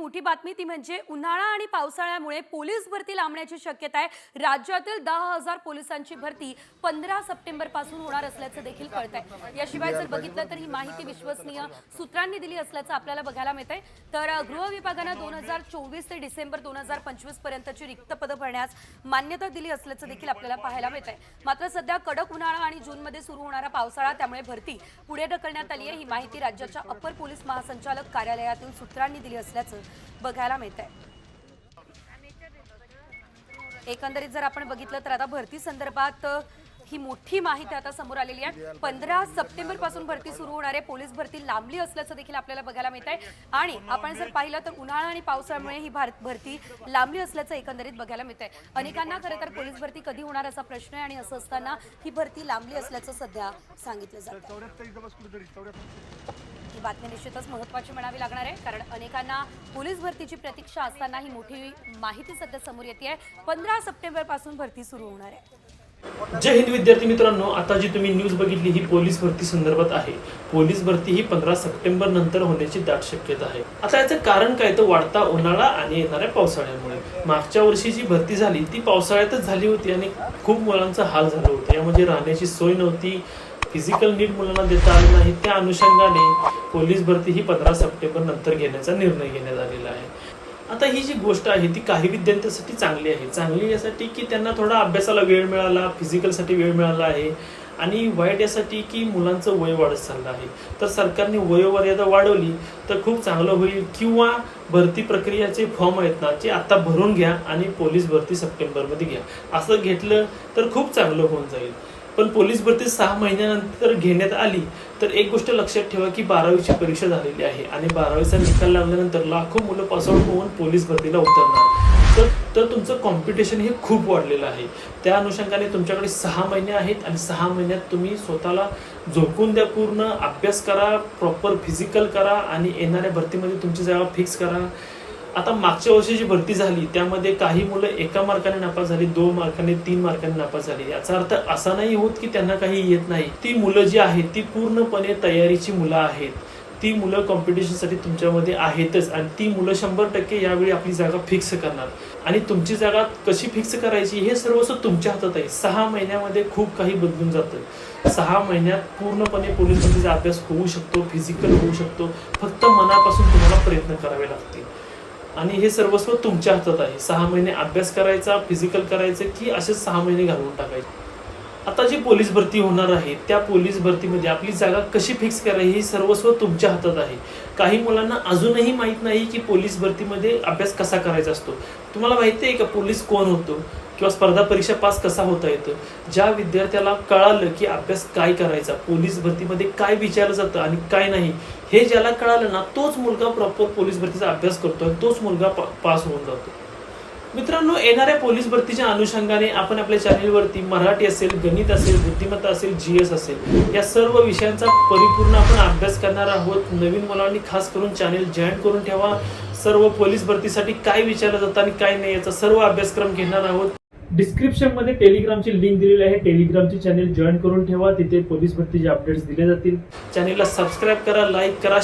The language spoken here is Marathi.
मोठी बातमी ती म्हणजे उन्हाळा आणि पावसाळ्यामुळे पोलीस भरती लांबण्याची शक्यता आहे. राज्यातील दहा हजार पोलिसांची भरती पंधरा सप्टेंबरपासून होणार असल्याचं देखील कळत आहे याशिवाय जर बघितलं तर ही माहिती विश्वसनीय सूत्रांनी दिली असल्याचं आपल्याला बघायला मिळत आहे तर गृह विभागानं दोन हजार चोवीस ते डिसेंबर दोन हजार पंचवीस पर्यंतची रिक्त पदं भरण्यास मान्यता दिली असल्याचं देखील आपल्याला पाहायला मिळत आहे मात्र सध्या कडक उन्हाळा आणि जूनमध्ये सुरू होणारा पावसाळा त्यामुळे भरती पुढे ढकलण्यात आली आहे. ही माहिती राज्याच्या अपर पोलीस महासंचालक कार्यालयातील सूत्रांनी दिली असल्याचं बघायला मिळत आहे एकंदरीत जर आपण बघितलं तर आता भरती संदर्भात ही मोठी माहिती आता समोर आलेली आहे. पंधरा सप्टेंबरपासून भरती सुरू होणार आहे. पोलीस भरती लांबली असल्याचं देखील आपल्याला बघायला मिळत आहे आणि आपण जर पाहिलं तर उन्हाळा आणि पावसाळ्यामुळे ही भारत भरती लांबली असल्याचं एकंदरीत बघायला मिळत आहे अनेकांना खरं तर पोलीस भरती कधी होणार असा प्रश्न आहे आणि असं असताना ही भरती लांबली असल्याचं सध्या सांगितलं जातं ही बातमी निश्चितच महत्वाची म्हणावी लागणार आहे. कारण अनेकांना पोलीस भरतीची प्रतीक्षा असताना ही मोठी माहिती सध्या समोर येते आहे पंधरा सप्टेंबरपासून भरती सुरू होणार आहे. जय हिंद विद्यार्थी मित्रांनो आता जी तुम्ही न्यूज बघितली ही पोलीस भरती संदर्भात आहे. पोलीस भरती ही पंधरा सप्टेंबर नंतर होण्याची दाट शक्यता आहे. आता याचं कारण काय? तर वाढता उन्हाळा आणि येणाऱ्या पावसाळ्यामुळे. मागच्या वर्षी जी भरती झाली ती पावसाळ्यातच झाली होती आणि खूप मुलांचा हाल झाला होता. यामध्ये राहण्याची सोय नव्हती फिजिकल नीट मुलांना देता आलं नाही त्या अनुषंगाने पोलीस भरती ही पंधरा सप्टेंबर नंतर घेण्याचा निर्णय घेण्यात आलेला आहे. आता ही जी गोष्ट आहे ती काही विद्यार्थ्यांसाठी चांगली आहे. चांगली यासाठी की त्यांना थोडा अभ्यासाला वेळ मिळाला फिजिकलसाठी वेळ मिळाला आहे आणि वाईट यासाठी की मुलांचं वय वाढत चाललं आहे. तर सरकारने वयोमर्यादा वाढवली तर खूप चांगलं होईल. किंवा भरती प्रक्रियाचे फॉर्म आहेत ना ते आता भरून घ्या आणि पोलीस भरती सप्टेंबरमध्ये घ्या. असं घेतलं तर खूप चांगलं होऊन जाईल. पण पोलीस भरती सहा महिन्यानंतर घेण्यात आली तर एक गोष्ट लक्षात ठेवा की बारावीची परीक्षा झालेली आहे आणि बारावीचा निकाल लागल्यानंतर लाखो मुलं पासआउट होऊन पोलीस भरतीला उतरणार. तर तर तुमचं कॉम्पिटिशन हे खूप वाढलेलं आहे. त्या अनुषंगाने तुमच्याकडे सहा महिने आहेत आणि सहा महिन्यात तुम्ही स्वतःला झोकून द्या पूर्ण अभ्यास करा प्रॉपर फिजिकल करा आणि येणाऱ्या भरतीमध्ये तुमची जागा फिक्स करा. आता मागच्या वर्षी जी भरती झाली त्यामध्ये काही मुलं एका मार्काने नापास झाली दोन मार्काने तीन मार्काने नापास झाली. याचा अर्थ असा नाही होत की त्यांना काही येत नाही. ती मुलं जी आहेत ती पूर्णपणे तयारीची मुलं आहेत. ती मुलं कॉम्पिटिशनसाठी तुमच्यामध्ये आहेतच आणि ती मुलं शंभर टक्के यावेळी आपली जागा फिक्स करणार. आणि तुमची जागा कशी फिक्स करायची हे सर्वस्व तुमच्या हातात आहे. सहा महिन्यामध्ये खूप काही बदलून जातं. सहा महिन्यात पूर्णपणे पोलीस भरतीचा अभ्यास होऊ शकतो फिजिकल होऊ शकतो. फक्त मनापासून तुम्हाला प्रयत्न करावे लागतील. आणि हे सर्वस्व तुमच्या हातात आहे. सहा महिने अभ्यास करायचा फिजिकल करायचं की असे सहा महिने घालवून टाकायचे. आता जी पोलीस भरती होणार आहे त्या पोलीस भरतीमध्ये आपली जागा कशी फिक्स करायची हे सर्वस्व तुमच्या हातात आहे. काही मुलांना अजूनही माहीत नाही की पोलीस भरतीमध्ये अभ्यास कसा करायचा असतो. तुम्हाला माहिती आहे का पोलीस कोण होतो? किंवा स्पर्धा परीक्षा पास कसा होता येतो? ज्या विद्यार्थ्याला कळालं की अभ्यास काय करायचा पोलीस भरतीमध्ये काय विचारलं जातं आणि काय नाही हे ज्याला कळालं ना तोच मुलगा प्रॉपर पोलीस भरतीचा अभ्यास करतो आणि तोच मुलगा पा- पास होऊन जातो. मित्रांनो येणाऱ्या पोलीस भरतीच्या अनुषंगाने आपण आपल्या चॅनेलवरती मराठी असेल गणित असेल बुद्धिमत्ता असेल जी एस असेल या सर्व विषयांचा परिपूर्ण आपण अभ्यास करणार आहोत. नवीन मुलांनी खास करून चॅनेल जॉईन करून ठेवा. सर्व पोलीस भरतीसाठी काय विचारलं जातं आणि काय नाही याचा सर्व अभ्यासक्रम घेणार आहोत. डिस्क्रिप्शनमध्ये टेलिग्रामची लिंक दिलेली आहे. टेलिग्रामची चॅनेल जॉईन करून ठेवा. तिथे पोलीस भरतीचे अपडेट्स दिले जातील. चॅनेलला सबस्क्राईब करा लाईक करा